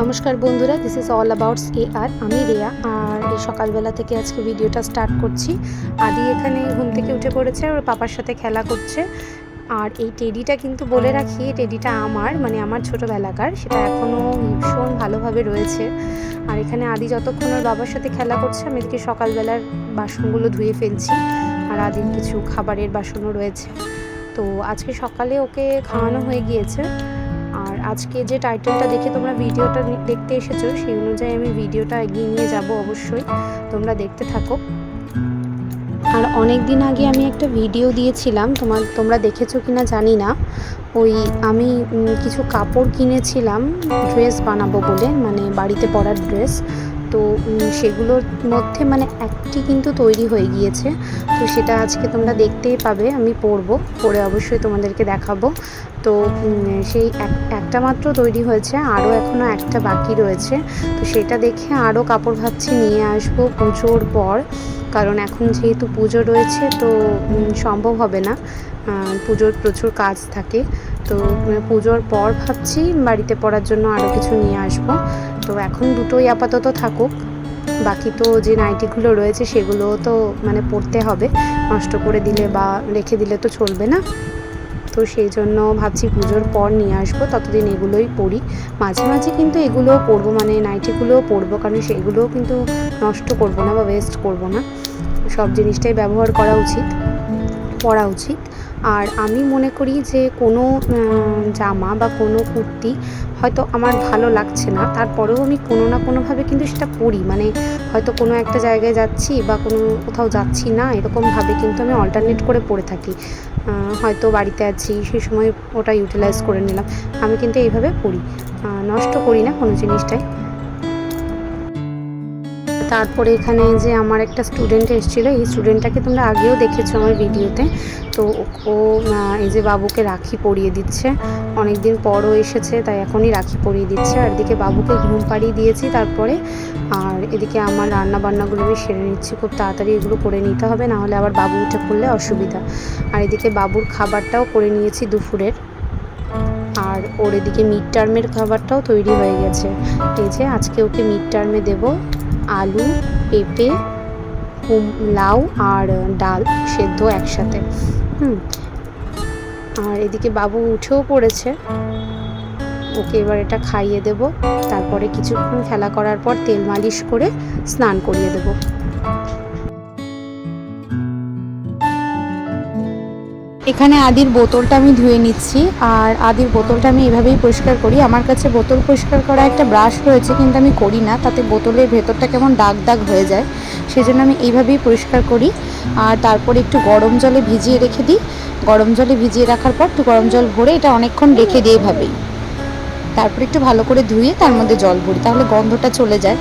নমস্কার বন্ধুরা this is all abouts A আর আমি রেয়া। আর এই সকালবেলা থেকে আজকে ভিডিওটা স্টার্ট করছি। আদি এখানে ঘুম থেকে উঠে পড়েছে, ওর পাপার সাথে খেলা করছে। আর এই টেডিটা কিন্তু বলে রাখি টেডিটা আমার মানে আমার ছোটোবেলাকার, সেটা এখনও ভীষণ ভালোভাবে রয়েছে। আর এখানে আদি যতক্ষণ ওর বাবার সাথে খেলা করছে, আমি এদিকে সকালবেলার বাসনগুলো ধুয়ে ফেলছি। আর আদির কিছু খাবারের বাসনও রয়েছে। তো আজকে সকালে ওকে খাওয়ানো হয়ে গিয়েছে। আজকে যে টাইটেলটা দেখে তোমরা ভিডিওটা দেখতে এসেছ, সেই অনুযায়ী আমি ভিডিওটা এগিয়ে নিয়ে যাব অবশ্যই। তোমরা দেখতে থাকো। আর অনেক দিন আগে আমি একটা ভিডিও দিয়েছিলাম, তোমার তোমরা দেখেছ কি না জানি না। ওই আমি কিছু কাপড় কিনেছিলাম, ড্রেস বানাবো বলে মানে বাড়িতে পরার ড্রেস। তো সেগুলোর মধ্যে মানে একটি কিন্তু তৈরি হয়ে গিয়েছে। তো সেটা আজকে তোমরা দেখতেই পাবে, আমি পরবো পরে অবশ্যই তোমাদেরকে দেখাবো। তো সেই এক- একটা মাত্র তৈরি হয়েছে, আরও এখনও একটা বাকি রয়েছে। তো সেটা দেখে আরও কাপড় ভাবছি নিয়ে আসব পুজোর পর, কারণ এখন যেহেতু পুজো রয়েছে, তো সম্ভব হবে না। পুজোর প্রচুর কাজ থাকে। তো পুজোর পর ভাবছি বাড়িতে পড়ার জন্য আরও কিছু নিয়ে আসব। তো এখন দুটোই আপাতত থাকুক। বাকি তো যে নাইটিগুলো রয়েছে সেগুলো তো মানে পড়তে হবে। নষ্ট করে দিলে বা রেখে দিলে তো চলবে না। তো সেই জন্য ভাবছি পুজোর পর নিয়ে আসব। ততদিন এগুলোই পরি মাঝে মাঝে কিন্তু এগুলোও পরবো মানে নাইটিগুলোও পরবো কারণ সেগুলোও কিন্তু নষ্ট করব না বা ওয়েস্ট করব না। সব জিনিসটাই ব্যবহার করা উচিত। পরা উচিত। আর আমি মনে করি যে কোনো জামা বা কোনো কুর্তি হয়তো আমার ভালো লাগছে না। তারপরেও আমি কোনো না কোনোভাবে কিন্তু সেটা পরি। মানে হয়তো কোনো একটা জায়গায় যাচ্ছি বা কোনো কোথাও যাচ্ছি না, এরকমভাবে কিন্তু আমি অল্টারনেট করে পরে থাকি। হয়তো বাড়িতে আছি, সেই সময় ওটা ইউটিলাইজ করে নিলাম। আমি কিন্তু এইভাবে পড়ি। নষ্ট করি না কোনো জিনিসটাই। তারপরে এখানে যে আমার একটা স্টুডেন্ট এসেছিল, এই স্টুডেন্টটাকে তোমরা আগেও দেখেছ আমার ভিডিওতে তো ও- এই যে বাবুকে রাখি পরিয়ে দিচ্ছে। অনেক দিন পরও এসেছে, তাই এখনই রাখি পরিয়ে দিচ্ছে। আর এদিকে বাবুকে ঘুম পাড়িয়ে দিয়েছি তারপরে। আর এদিকে আমার রান্না বান্নাগুলো আমি সেরে নিচ্ছি, খুব তাড়াতাড়ি এগুলো করে নিতে হবে না হলে আবার বাবু উঠে পড়লে অসুবিধা। আর এদিকে বাবুর খাবারটাও করে নিয়েছি দুপুরের। আর ওর এদিকে মিড টার্মের খাবারটাও তৈরি হয়ে গেছে। এই যে আজকে ওকে মিড টার্মে দেব। আলু, পেঁপে লাউ আর ডাল সেদ্ধ একসাথে। হুম। আর এদিকে বাবু উঠেও পড়েছে। ওকে এবার এটা খাইয়ে দেব। তারপরে কিছুক্ষণ খেলা করার পর তেল মালিশ করে স্নান করিয়ে দেবো। এখানে আদির বোতলটা আমি ধুয়ে নিচ্ছি, আর আদির বোতলটা আমি এভাবেই পরিষ্কার করি। আমার কাছে বোতল পরিষ্কার করা একটা ব্রাশ রয়েছে, কিন্তু আমি করি না। তাতে বোতলের ভেতরটা কেমন দাগ দাগ হয়ে যায়, সেজন্য আমি এইভাবেই পরিষ্কার করি। আর তারপরে একটু গরম জলে ভিজিয়ে রেখে দিই। গরম জলে ভিজিয়ে রাখার পর একটু গরম জল ভরে এটা অনেকক্ষণ রেখে দিই এভাবেই। তারপর একটু ভালো করে ধুয়ে তার মধ্যে জল ভরি, তাহলে গন্ধটা চলে যায়।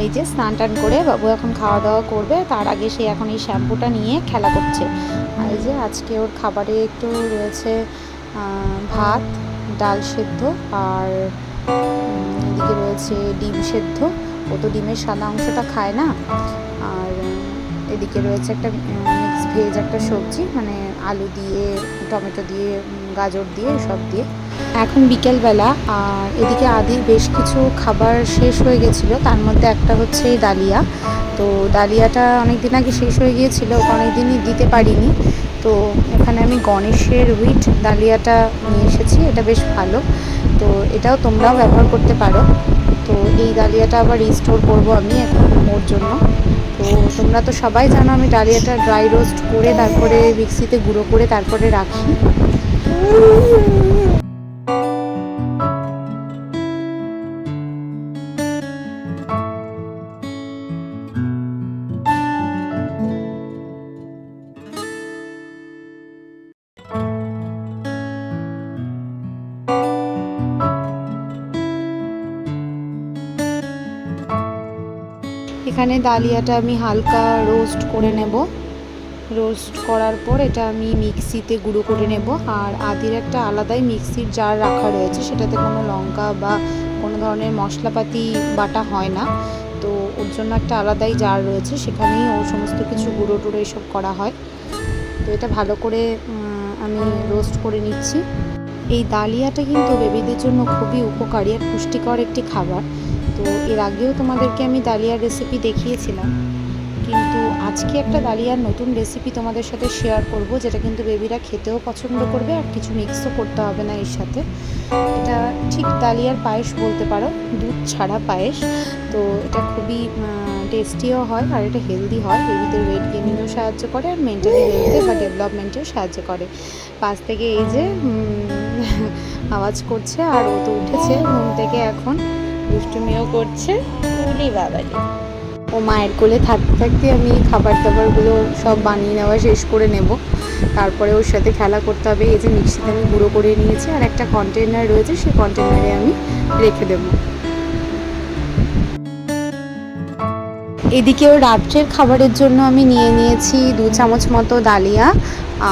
এই যে স্নান টান করে বাবু এখন খাওয়া দাওয়া করবে, তার আগে সে এখন এই শ্যাম্পুটা নিয়ে খেলা করছে। এই যে আজকে ওর খাবারে একটু রয়েছে ভাত, ডাল সেদ্ধ আর এদিকে রয়েছে ডিম সেদ্ধ। ও তো ডিমের সাদা অংশটা খায় না। আর, এদিকে রয়েছে একটা মিক্স ভেজ একটা সবজি মানে আলু দিয়ে, টমেটো দিয়ে, গাজর দিয়ে সব দিয়ে। এখন বিকেলবেলা, আর এদিকে আদির বেশ কিছু খাবার শেষ হয়ে গেছিল। তার মধ্যে একটা হচ্ছে ডালিয়া। তো ডালিয়াটা অনেক দিন আগে শেষ হয়ে গিয়েছিল অনেক দিনই দিতে পারিনি। তো এখানে আমি গণেশের হুইট ডালিয়াটা নিয়ে এসেছি, এটা বেশ ভালো। তো এটাও তোমরাও ব্যবহার করতে পারো। এই ডালিয়াটা আবার রিস্টোর করব আমি এখন ওর জন্য। তো তোমরা তো সবাই জানো আমি ডালিয়াটা ড্রাই রোস্ট করে তারপরে মিক্সিতে গুঁড়ো করে তারপরে রাখি। এখানে ডালিয়াটা আমি হালকা রোস্ট করে নেব। রোস্ট করার পর এটা আমি মিক্সিতে গুঁড়ো করে নেব। আর আদির একটা আলাদাই মিক্সির জার রাখা রয়েছে, সেটাতে কোনো লঙ্কা বা কোনো ধরনের মশলাপাতি, বাটা হয় না। তো ওর জন্য একটা আলাদাই জার রয়েছে, সেখানেই ও সমস্ত কিছু গুঁড়ো টুড়ো এসব করা হয়। তো এটা ভালো করে আমি রোস্ট করে নিচ্ছি। এই ডালিয়াটা কিন্তু বেবিদের জন্য খুবই উপকারী আর পুষ্টিকর একটি খাবার। তো এর আগেও তোমাদেরকে আমি ডালিয়ার রেসিপি দেখিয়েছিলাম। কিন্তু আজকে একটা ডালিয়ার নতুন রেসিপি তোমাদের সাথে শেয়ার করব, যেটা কিন্তু বেবিরা খেতেও পছন্দ করবে আর কিছু মিক্সও করতে হবে না এর সাথে। এটা ঠিক ডালিয়ার পায়েস বলতে পারো, দুধ ছাড়া পায়েস। তো এটা খুবই টেস্টিও হয় আর এটা হেলদি হয়। বেবিদের ওয়েট গেনিংয়েও সাহায্য করে আর মেন্টালি হেলথে বা ডেভেলপমেন্টেও সাহায্য করে। পাশ থেকে এই যে আওয়াজ করছে আর ও তো উঠেছে ঘুম থেকে এখন। দুষ্টুমিও করছে উলি বাবালি। ও মায়ের কোলে থাকতে থাকতে আমি খাবার দাবারগুলো সব বানিয়ে নেওয়া শেষ করে নেব। তারপরে ওর সাথে খেলা করতে হবে, এই যে মিক্সিতে আমি গুঁড়ো করে নিয়েছি আর একটা কন্টেনার রয়েছে, সেই কন্টেনারে আমি রেখে দেবো। এদিকেও রাত্রের খাবারের জন্য আমি নিয়ে নিয়েছি দু চামচ মতো ডালিয়া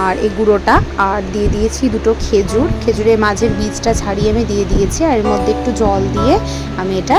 আর এই গুঁড়োটা, আর দিয়ে দিয়েছি দুটো খেজুর। খেজুরের মাঝের বীজটা ছাড়িয়ে আমি দিয়ে দিয়েছি, আর এর মধ্যে একটু জল দিয়ে আমি এটা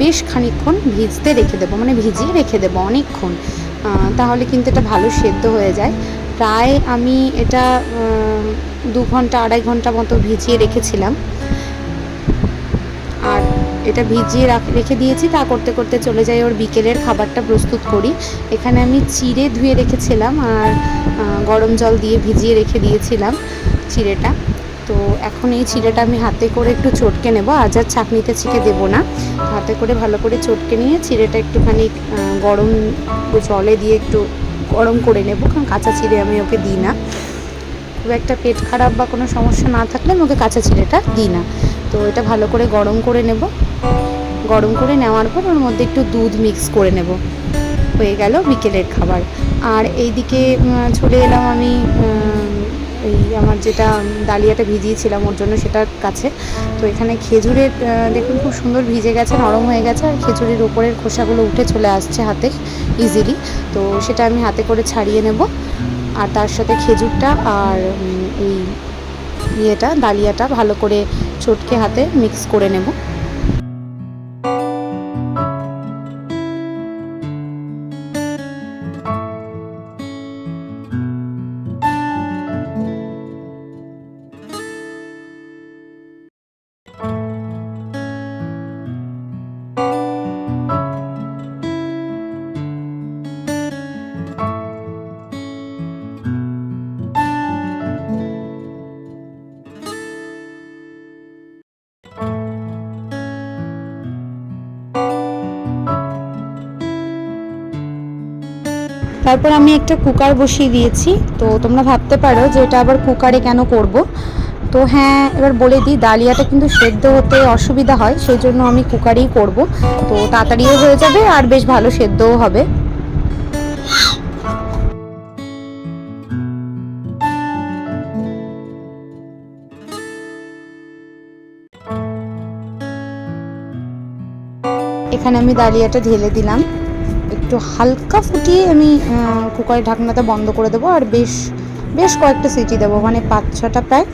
বেশ খানিকক্ষণ ভিজতে রেখে দেবো মানে ভিজিয়ে রেখে দেবো অনেকক্ষণ। তাহলে কিন্তু এটা ভালো সেদ্ধ হয়ে যায়। প্রায় আমি এটা দু ঘণ্টা, আড়াই ঘণ্টা মতো ভিজিয়ে রেখেছিলাম। এটা ভিজিয়ে রাখ- রেখে দিয়েছি। তা করতে করতে চলে যাই ওর বিকেলের খাবারটা প্রস্তুত করি। এখানে আমি চিড়ে ধুয়ে রেখেছিলাম আর গরম জল দিয়ে ভিজিয়ে রেখে দিয়েছিলাম চিড়েটা। তো এখন এই চিড়েটা আমি হাতে করে একটু চটকে নেব। আজ আর ছাঁকনিতে ছিকে দেবো না। হাতে করে ভালো করে চটকে নিয়ে চিড়েটা একটুখানি গরম জলে দিয়ে একটু গরম করে নেব। কারণ কাঁচা চিড়ে আমি ওকে দিই না। খুব একটা পেট খারাপ বা কোনো সমস্যা না থাকলে আমি ওকে কাঁচা চিড়েটা দিই না। তো এটা ভালো করে গরম করে নেব। গরম করে নেওয়ার পর ওর মধ্যে একটু দুধ মিক্স করে নেব। হয়ে গেল বিকেলের খাবার। আর এইদিকে চলে এলাম আমি এই আমার যেটা ডালিয়াটা ভিজিয়েছিলাম ওর জন্য সেটার কাছে। তো এখানে খেজুরের দেখুন খুব সুন্দর ভিজে গেছে, নরম হয়ে গেছে, আর খেজুরের ওপরের খোসাগুলো উঠে চলে আসছে হাতে ইজিলি তো সেটা আমি হাতে করে ছাড়িয়ে নেব। আর তার সাথে খেজুরটা আর এই ইয়েটা, ডালিয়াটা ভালো করে চটকে হাতে মিক্স করে নেব। তারপর আমি একটা কুকার বসিয়ে দিয়েছি। তো তোমরা ভাবতে পারো যে এটা আবার কুকারে কেন করব। তো হ্যাঁ এবার বলে দিই, ডালিয়াটা কিন্তু সেদ্ধ হতে অসুবিধা হয় সেই জন্য আমি কুকারেই করব। তো তাড়াতাড়িও হয়ে যাবে আর বেশ ভালো সেদ্ধও হবে। এখানে আমি ডালিয়াটা ঢেলে দিলাম। একটু হালকা ফুটিয়ে আমি কুকারের ঢাকনাটা বন্ধ করে দেবো, আর বেশ বেশ কয়েকটা সিটি দেবো মানে পাঁচ ছটা প্রায়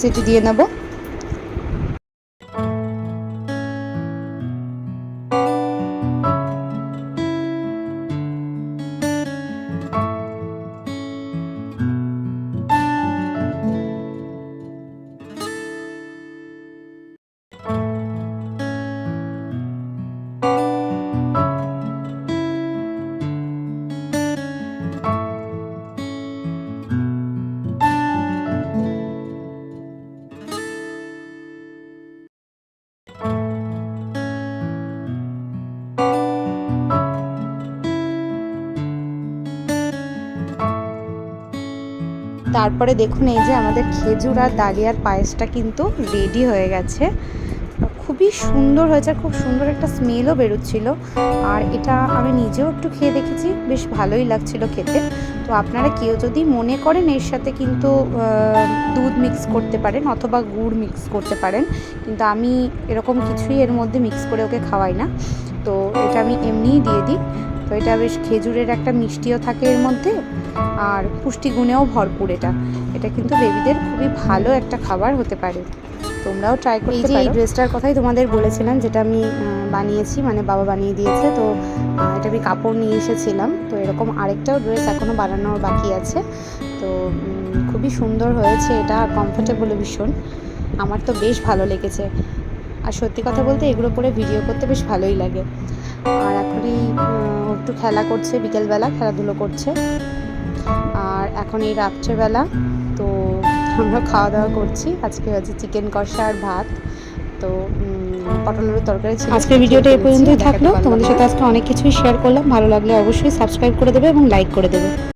সিটি দিয়ে নেব। তারপরে দেখুন এই যে আমাদের খেজুর আর ডালিয়ার পায়েসটা কিন্তু রেডি হয়ে গেছে। খুবই সুন্দর হয়েছে, খুব সুন্দর একটা স্মেলও বেরোচ্ছিল। আর এটা আমি নিজেও একটু খেয়ে দেখেছি, বেশ ভালোই লাগছিল খেতে। তো আপনারা কেউ যদি মনে করেন এর সাথে কিন্তু দুধ মিক্স করতে পারেন অথবা গুড় মিক্স করতে পারেন, কিন্তু আমি এরকম কিছুই এর মধ্যে মিক্স করে ওকে খাওয়াই না। তো এটা আমি এমনিই দিয়ে দিই। তো এটা বেশ খেজুরের একটা মিষ্টিও থাকে এর মধ্যে আর পুষ্টিগুণেও ভরপুর এটা। এটা কিন্তু বেবিদের খুবই ভালো একটা খাবার হতে পারে। তোমরাও ট্রাই করতে যে এই ড্রেসটার কথাই তোমাদের বলেছিলাম যেটা আমি বানিয়েছি মানে বাবা বানিয়ে দিয়েছে তো এটা আমি কাপড় নিয়ে এসেছিলাম। তো এরকম আরেকটাও ড্রেস এখনও বানানোর বাকি আছে। তো খুবই সুন্দর হয়েছে এটা কমফোর্টেবল ভীষণ। আমার তো বেশ ভালো লেগেছে। আর সত্যি কথা বলতে এগুলো পরে ভিডিও করতে বেশ ভালোই লাগে। আর এখনই একটু খেলা করছে বিকেলবেলা খেলাধুলো করছে। আর এখন এই রাত্রেবেলা তো আমরা খাওয়া দাওয়া করছি। আজকে হচ্ছে চিকেন কষা আর ভাত। তো পটলের তরকারি ছিল। আজকের ভিডিওটা এই পর্যন্তই থাকল। তোমাদের সাথে আজকে অনেক কিছুই শেয়ার করলাম। ভালো লাগলে অবশ্যই সাবস্ক্রাইব করে দেবে এবং লাইক করে দেবে।